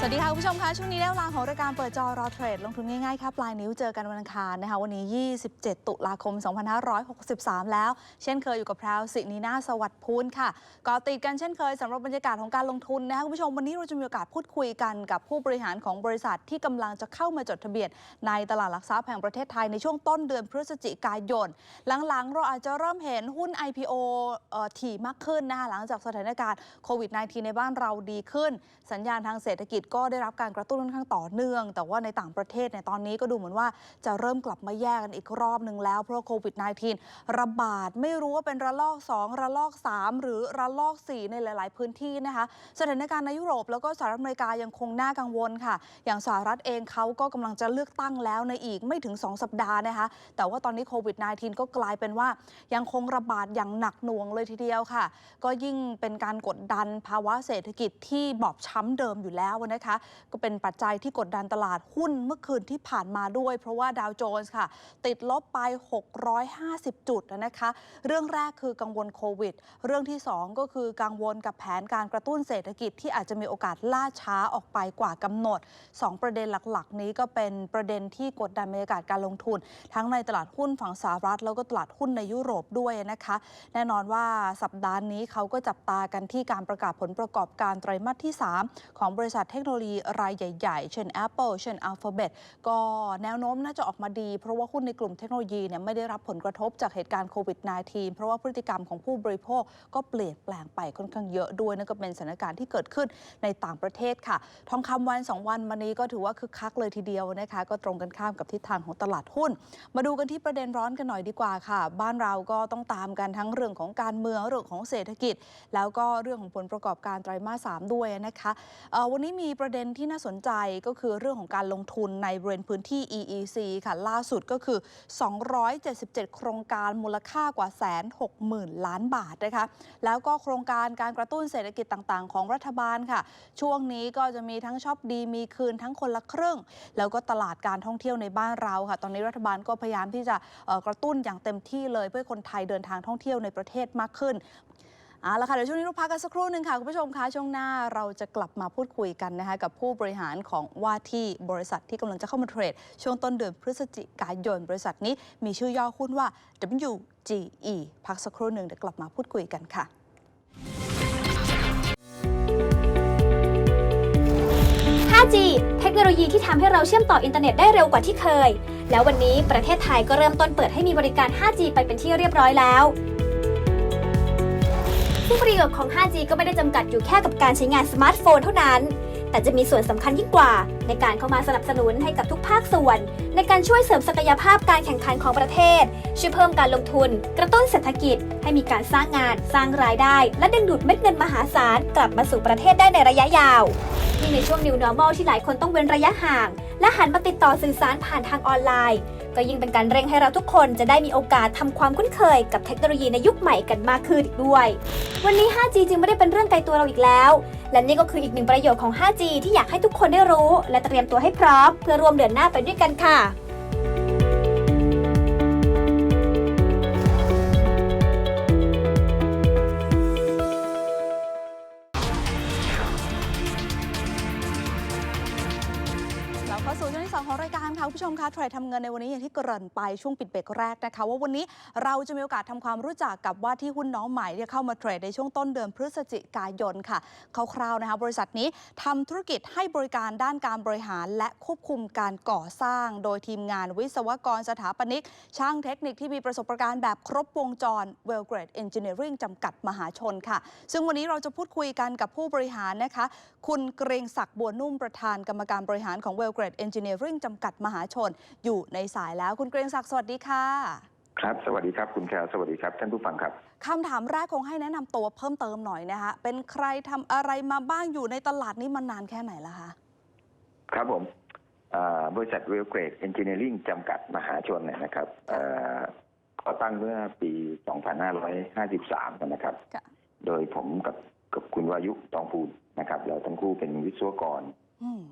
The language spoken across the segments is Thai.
สวัสดีค่ะคุณผู้ชมคะช่วงนี้ได้เวลาของรายการเปิดจอรอเทรดลงทุนง่ายๆค่ะปลายนิ้วเจอกันวันอังคารนะคะวันนี้ 27 ตุลาคม 2563 แล้ว เช่นเคยอยู่กับแพรวสินีนาสวัสดิ์พูนค่ะก็ติดกันเช่นเคยสำหรับบรรยากาศของการลงทุนนะคะคุณผู้ชมวันนี้เราจะมีโอกาสพูดคุยกันกับผู้บริหารของบริษัทที่กำลังจะเข้ามาจดทะเบียน ในตลาดหลักทรัพย์แห่งประเทศไทยในช่วงต้นเดือนพฤศจิกายน หลังๆ เราอาจจะเริ่มเห็นหุ้น IPO เอ่อถี่มากขึ้นนะคะหลังจากสถานการณ์โควิด -19 ในบ้านเราดีขึ้น สัญญาณทางเศรษฐกิจก็ได้รับการกระตุ้นค่อนข้างต่อเนื่อง แต่ว่าในต่างประเทศเนี่ยตอนนี้ก็ดูเหมือนว่าจะเริ่มกลับมาแยกกันอีกรอบหนึ่งแล้วเพราะโควิด -19 ระบาดไม่รู้ว่าเป็นระลอก 2 ระลอก 3 หรือระลอก 4 ในหลาย ๆ พื้นที่นะคะ สถานการณ์ในยุโรปแล้วก็สหรัฐอเมริกายังคงน่ากังวลค่ะ อย่างสหรัฐเองเขาก็กำลังจะเลือกตั้งแล้วในอีกไม่ถึง 2 สัปดาห์นะคะแต่ว่าตอนนี้โควิด -19 ก็กลายเป็นว่ายังคงระบาดอย่างหนักหน่วงเลยทีเดียวค่ะ ก็ยิ่งเป็นการกดดันภาวะเศรษฐกิจที่บอบช้ำเดิมอยู่แล้วนะคะ ก็เป็นปัจจัยที่กดดันตลาดหุ้นเมื่อคืนที่ผ่านมาด้วย เพราะว่าดาวโจนส์ค่ะ ติดลบไป 650 จุดนะคะ เรื่องแรกคือกังวลโควิด เรื่องที่ 2 ก็คือกังวลกับแผนการกระตุ้นเศรษฐกิจที่อาจจะมีโอกาสล่าช้าออกไปกว่ากำหนด 2 ประเด็นหลักๆ นี้ก็เป็นประเด็นที่กดดันบรรยากาศการลงทุน ทั้งในตลาดหุ้นฝั่งสหรัฐ แล้วก็ตลาดหุ้นในยุโรปด้วยนะคะ แน่นอนว่าสัปดาห์นี้เขาก็จับตากันที่การประกาศผลประกอบการไตรมาสที่ 3 ของบริษัทเทคโนโลยีรายใหญ่ๆ เช่น Apple เช่น Alphabet ก็แนวโน้มน่าจะออกมาดี เพราะว่าหุ้นในกลุ่มเทคโนโลยีเนี่ยไม่ได้รับผลกระทบจากเหตุการณ์โควิด -19 เพราะว่าพฤติกรรมของผู้บริโภคก็เปลี่ยนแปลงไปค่อนข้างเยอะด้วยนั่นก็เป็นสถานการณ์ที่เกิดขึ้นในต่างประเทศค่ะ ทองคำวัน 2 วันมานี้ก็ถือว่าคึกคักเลยทีเดียวนะคะก็ตรงกันข้ามกับทิศทางของตลาดหุ้น มาดูกันที่ประเด็นร้อนกันหน่อยดีกว่าค่ะ บ้านเราก็ต้องตามกันทั้งเรื่องของการเมืองเรื่องของเศรษฐกิจ แล้วก็เรื่องของผลประกอบการไตรมาส3ด้วยนะคะวันนี้มีประเด็นที่น่าสนใจก็คือเรื่องของการลงทุนในบริเวณพื้นที่ EEC ค่ะ ล่าสุดก็คือ 277 โครงการมูลค่ากว่าแสนหกหมื่นล้านบาทนะคะ แล้วก็โครงการการกระตุ้นเศรษฐกิจต่างๆ ของรัฐบาลค่ะ ช่วงนี้ก็จะมีทั้งชอบดีมีคืนทั้งคนละครึ่ง แล้วก็ตลาดการท่องเที่ยวในบ้านเราค่ะ ตอนนี้รัฐบาลก็พยายามที่จะกระตุ้นอย่างเต็มที่เลย เพื่อคนไทยเดินทางท่องเที่ยวในประเทศมากขึ้น เอาละค่ะเดี๋ยวช่วงนี้เราพักกันสักครู่หนึ่งค่ะ คุณผู้ชมคะช่วงหน้าเราจะกลับมาพูดคุยกันนะคะกับผู้บริหารของว่าที่บริษัทที่กำลังจะเข้ามาเทรด ช่วงต้นเดือนพฤศจิกายน บริษัทนี้มีชื่อย่อหุ้นว่า WGE พักสักครู่หนึ่งเดี๋ยวกลับมาพูดคุยกันค่ะ 5G เทคโนโลยีที่ทำให้เราเชื่อมต่ออินเทอร์เน็ตได้เร็วกว่าที่เคย แล้ววันนี้ประเทศไทยก็เริ่มต้นเปิดให้มีบริการ 5G ไปเป็นที่เรียบร้อยแล้ว ซึ่งประโยชน์ของ 5G ก็ไม่ได้จำกัดอยู่แค่กับการใช้งานสมาร์ทโฟนเท่านั้น แต่จะมีส่วนสำคัญยิ่งกว่า ในการเข้ามาสนับสนุนให้กับทุกภาคส่วน ในการช่วยเสริมศักยภาพการแข่งขันของประเทศ ช่วยเพิ่มการลงทุน กระตุ้นเศรษฐกิจ ให้มีการสร้างงาน สร้างรายได้ และดึงดูดเม็ดเงินมหาศาลกลับมาสู่ประเทศได้ในระยะยาวยิ่งในช่วง New Normal ที่หลายคนต้องเว้นระยะห่าง และหันมาติดต่อสื่อสารผ่านทางออนไลน์ ก็ยิ่งเป็นการเร่งให้เราทุกคนจะได้มีโอกาสทำความคุ้นเคยกับเทคโนโลยีในยุคใหม่กันมากขึ้นอีกด้วย วันนี้ 5G จึงไม่ได้เป็นเรื่องไกลตัวเราอีกแล้ว และนี่ก็คืออีกหนึ่งประโยชน์ของ 5G ที่อยากให้ทุกคนได้รู้ และเตรียมตัวให้พร้อม เพื่อร่วมเดินหน้าไปด้วยกันค่ะ เข้าสู่ช่วงที่2ของรายการค่ะคุณผู้ชมคะเทรดทำเงินในวันนี้อย่างที่เกริ่นไปช่วงปิดเบรกแรกนะคะ ว่าวันนี้เราจะมีโอกาสทำความรู้จักกับว่าที่หุ้นน้องใหม่ที่เข้ามาเทรดในช่วงต้นเดือนพฤศจิกายนค่ะคร่าวๆนะคะ บริษัทนี้ทำธุรกิจให้บริการด้านการบริหาร และควบคุมการก่อสร้าง โดยทีมงานวิศวกรสถาปนิก ช่างเทคนิคที่มีประสบการณ์แบบครบวงจร Well Grade Engineering จำกัดมหาชนค่ะ ซึ่งวันนี้เราจะพูดคุยกันกับผู้บริหารนะคะ คุณเกรงศักดิ์บัวนุ่มประธานกรรมการบริหารของ Well Grade Engineering จำกัดมหาชน อยู่ในสายแล้วคุณเกรงศักดิ์สวัสดีค่ะ ครับ สวัสดีครับคุณแคลสวัสดีครับ ท่านผู้ฟังครับคำถามแรกคงให้แนะนำตัวเพิ่มเติมหน่อยนะคะเป็นใครทำอะไรมาบ้างอยู่ในตลาดนี้มานานแค่ไหนแล้วคะครับผมอ่าบริษัทเวลเกรดเอนจิเนียริงจำกัดมหาชนเนี่ยนะครับเอ่อก่อตั้งเมื่อปี 2553 นะครับค่ะโดยผมกับกับคุณวายุทองพูนนะครับ เราทั้งคู่เป็นวิศวกรอืม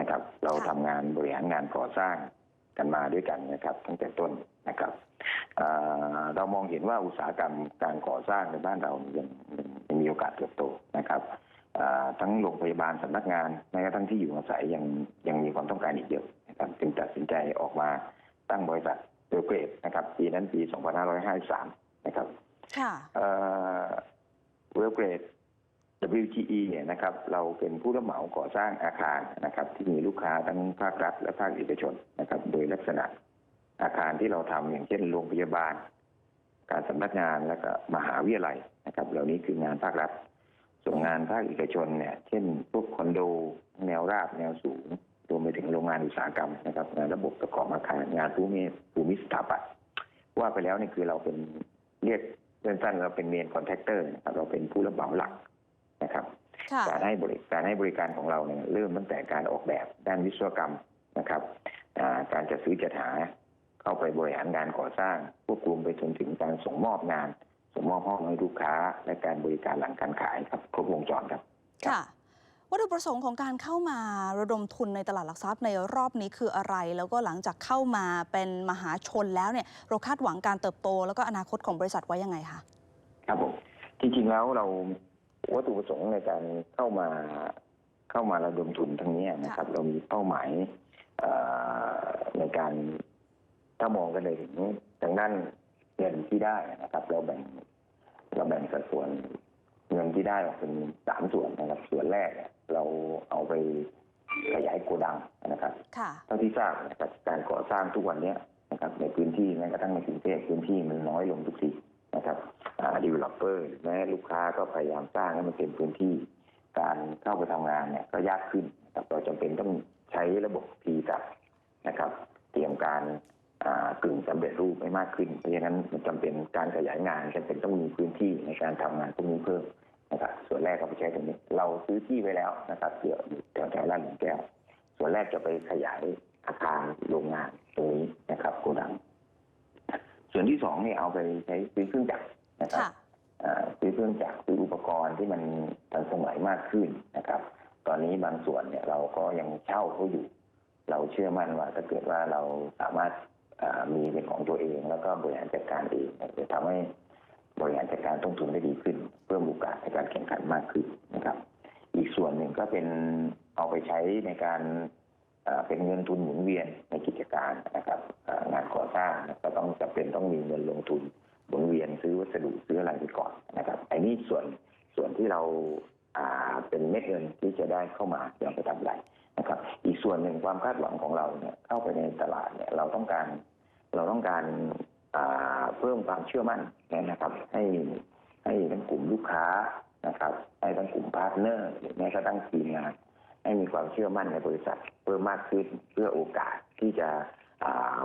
นะครับ เราค่ะทำงานบริหารงานก่อสร้างกันมาด้วยกันนะครับตั้งแต่ต้นนะครับอ่าเรามองเห็นว่าอุตสาหกรรมการก่อสร้างในบ้านเรายังยังยังมีโอกาสเติบโตนะครับอ่าทั้งโรงพยาบาลสำนักงานแม้กระทั่งที่อยู่อาศัยยังยังมีความต้องการอีกเยอะนะครับจึงตัดสินใจออกมาตั้งบริษัทเวลเกรดนะครับปีนั้นปี 2553 นะครับค่ะเวลเกรด WGE เนี่ยนะครับเราเป็นผู้รับเหมาก่อสร้างอาคารนะครับ ที่มีลูกค้าทั้งภาครัฐและภาคเอกชนนะครับ โดยลักษณะอาคารที่เราทำอย่างเช่นโรงพยาบาล การสำนักงานและก็มหาวิทยาลัยนะครับ เหล่านี้คืองานภาครัฐ ส่วนงานภาคเอกชนเนี่ย เช่นพวกคอนโด แนวราบแนวสูงรวมไปถึงโรงงานอุตสาหกรรมนะครับงานระบบประกอบอาคารงานภูมิภูมิสถาปัตย์ว่าไปแล้วนี่คือเราเป็นเรียกสั้นๆเราเป็นเมนคอนแทคเตอร์นะครับเราเป็นผู้รับเหมาหลัก นะครับค่ะการให้บริการให้บริการของเราเนี่ยเริ่มตั้งแต่การออกแบบด้านวิศวกรรมนะครับอ่าการจัดซื้อจัดหาเข้าไปบริหารงานก่อสร้างควบคุมไปจนถึงการส่งมอบงาน ส่งมอบห้องให้ลูกค้า และการบริการหลังการขายครับครบวงจรครับค่ะวัตถุประสงค์ของการเข้ามาระดมทุนในตลาดหลักทรัพย์ในรอบนี้คืออะไร แล้วก็หลังจากเข้ามาเป็นมหาชนแล้วเนี่ยเราคาดหวังการเติบโต แล้วก็อนาคตของบริษัทไว้ยังไงคะครับผมจริงๆแล้วเรา วัตถุประสงค์ในการเข้ามาเข้ามาระดมทุนทั้งนี้นะครับ เรามีเป้าหมายเอ่อในการถ้ามองกันเลยถึงทางด้านเงินที่ได้นะครับ เราแบ่งเราแบ่งสัดส่วนเงินที่ได้ออกเป็นสามส่วนนะครับ ส่วนแรกเนี่ยเราเอาไปขยายโกดังนะครับค่ะเท่าที่ทราบนะครับการก่อสร้างทุกวันเนี้ยนะครับ ในพื้นที่แม้กระทั่งในกรุงเทพพื้นที่มันน้อยลงทุกทีนะครับ ดีเวลลอปเปอร์แม้ลูกค้าก็พยายามสร้างให้มันเต็มพื้นที่ การเข้าไปทำงานเนี่ยก็ยากขึ้นนะครับเราจำเป็นต้องใช้ระบบทีกับนะครับ เตรียมการอ่ากึ่งสำเร็จรูปให้มากขึ้น เพราะฉะนั้นมันจำเป็นการขยายงานจำเป็นต้องมีพื้นที่ในการทำงานพวกนี้เพิ่มนะครับ ส่วนแรกก็ไปใช้ตรงนี้ เราซื้อที่ไว้แล้วนะครับเผื่ออยู่แถวแถวลาดหลุมแก้ว ส่วนแรกจะไปขยายอาคารโรงงานตรงนี้นะครับโกดัง ส่วนที่สองเนี่ยเอาไปใช้ซื้อเครื่องจักร นะครับค่ะอ่าซื้อเครื่องจักรซื้ออุปกรณ์ที่มันทันสมัยมากขึ้นนะครับ ตอนนี้บางส่วนเนี่ยเราก็ยังเช่าเขาอยู่ เราเชื่อมั่นว่าถ้าเกิดว่าเราสามารถอ่ามีเป็นของตัวเอง แล้วก็บริหารจัดการเองเนี่ยจะทำให้บริหารจัดการต้นทุนได้ดีขึ้น เพิ่มโอกาสในการแข่งขันมากขึ้นนะครับ อีกส่วนหนึ่งก็เป็นเอาไปใช้ในการอ่าเป็นเงินทุนหมุนเวียนในกิจการนะครับอ่างานก่อสร้างก็ต้องจะเป็นต้องมีเงินลงทุน หมุนเวียนซื้อวัสดุซื้ออะไรไปก่อนนะครับไอ้นี่ส่วนส่วนที่เราเป็นเม็ดเงินที่จะได้เข้ามาเดี๋ยวไปทำอะไรนะครับ อีกส่วนหนึ่งความคาดหวังของเราเนี่ยเข้าไปในตลาดเนี่ยเราต้องการเราต้องการเพิ่มความเชื่อมั่นนะครับ ให้ให้ทั้งกลุ่มลูกค้านะครับให้ทั้งกลุ่มพาร์ทเนอร์หรือแม้กระทั่งทีมงานให้มีความเชื่อมั่นในบริษัทเพิ่มมากขึ้นเพื่อโอกาสที่จะ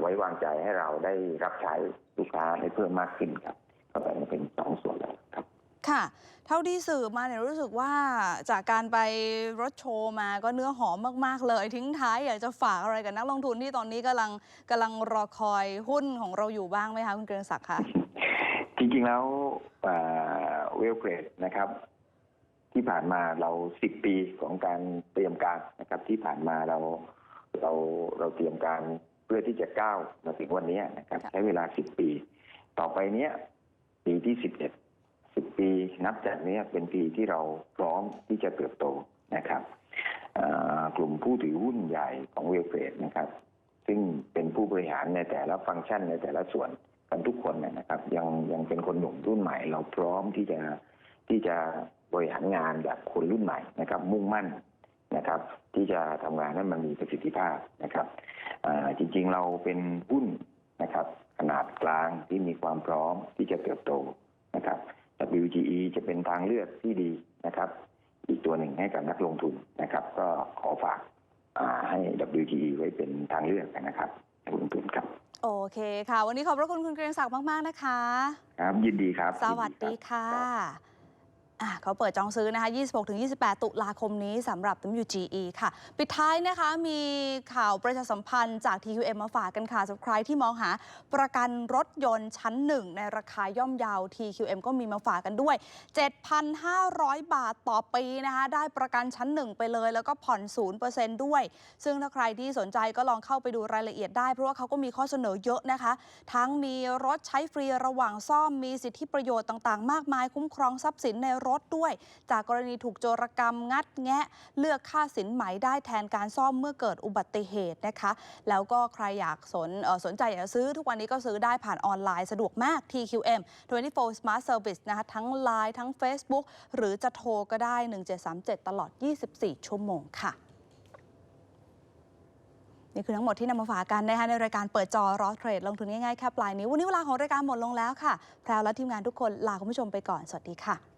ไว้วางใจให้เราได้รับใช้ลูกค้าได้เพิ่มมากขึ้นครับก็แบ่งเป็นสองส่วนเลยครับค่ะ เท่าที่สืบมาเนี่ยรู้สึกว่าจากการไปรถโชว์มาก็เนื้อหอมมากๆเลย ทิ้งท้ายอยากจะฝากอะไรกับนักลงทุนที่ตอนนี้กำลังกำลังรอคอยหุ้นของเราอยู่บ้างไหมคะคุณเกรียงศักดิ์คะจริงๆแล้วเวลเกรดนะครับ ที่ผ่านมาเราสิบปีของการเตรียมการนะครับ ที่ผ่านมาเราเราเราเตรียมการ เพื่อที่จะก้าวมาถึงวันนี้นะครับค่ะใช้เวลาสิบปี ต่อไปเนี้ยปีที่สิบเอ็ดสิบปีนับจากเนี้ยเป็นปีที่เราพร้อมที่จะเติบโตนะครับอ่ากลุ่มผู้ถือหุ้นใหญ่ของเวลเกรดนะครับ ซึ่งเป็นผู้บริหารในแต่ละฟังก์ชันในแต่ละส่วนกันทุกคนเนี่ยนะครับ ยังยังเป็นคนหนุ่มรุ่นใหม่ เราพร้อมที่จะที่จะบริหารงานแบบคนรุ่นใหม่นะครับ มุ่งมั่น นะครับ ที่จะทำงานให้มันมีประสิทธิภาพนะครับอ่าจริงๆเราเป็นหุ้นนะครับ ขนาดกลางที่มีความพร้อมที่จะเติบโตนะครับ WGE จะเป็นทางเลือกที่ดีนะครับ อีกตัวหนึ่งให้กับนักลงทุนนะครับ ก็ขอฝากอ่าให้ WGE ไว้เป็นทางเลือกนะครับนักลงทุนครับ โอเคค่ะ วันนี้ขอบพระคุณคุณเกรียงศักดิ์มาก ๆ นะคะ ครับ ยินดีครับ สวัสดีค่ะ อะเขาเปิดจองซื้อนะคะ 26-28 ตุลาคมนี้สำหรับ WGE ค่ะ ปิดท้ายนะคะมีข่าวประชาสัมพันธ์จาก TQM มาฝากกันค่ะสำหรับใครที่มองหาประกันรถยนต์ชั้นหนึ่งในราคาย่อมเยาว TQM ก็มีมาฝากกันด้วย 7,500 บาทต่อปีนะคะ ได้ประกันชั้นหนึ่งไปเลย แล้วก็ผ่อน 0%ด้วย ซึ่งถ้าใครที่สนใจก็ลองเข้าไปดูรายละเอียดได้ เพราะว่าเขาก็มีข้อเสนอเยอะนะคะ ทั้งมีรถใช้ฟรีระหว่างซ่อมมีสิทธิประโยชน์ต่างๆ มากมายคุ้มครองทรัพย์สินในรถด้วย จากกรณีถูกโจรกรรมงัดแงะ เลือกค่าสินไหมได้แทนการซ่อมเมื่อเกิดอุบัติเหตุนะคะ แล้วก็ใครอยากสนสนใจอยากจะซื้อทุกวันนี้ก็ซื้อได้ผ่านออนไลน์สะดวกมาก TQM 24 Smart Service นะคะทั้ง Line ทั้ง Facebook หรือจะโทรก็ได้ 1737 ตลอด 24 ชั่วโมงค่ะนี่คือทั้งหมดที่นำมาฝากกันนะคะในรายการเปิดจอรอเทรดลงทุนง่ายๆแค่ปลายนิ้ววันนี้เวลาของรายการหมดลงแล้วค่ะ แพรวและทีมงานทุกคนลาคุณผู้ชมไปก่อน สวัสดีค่ะ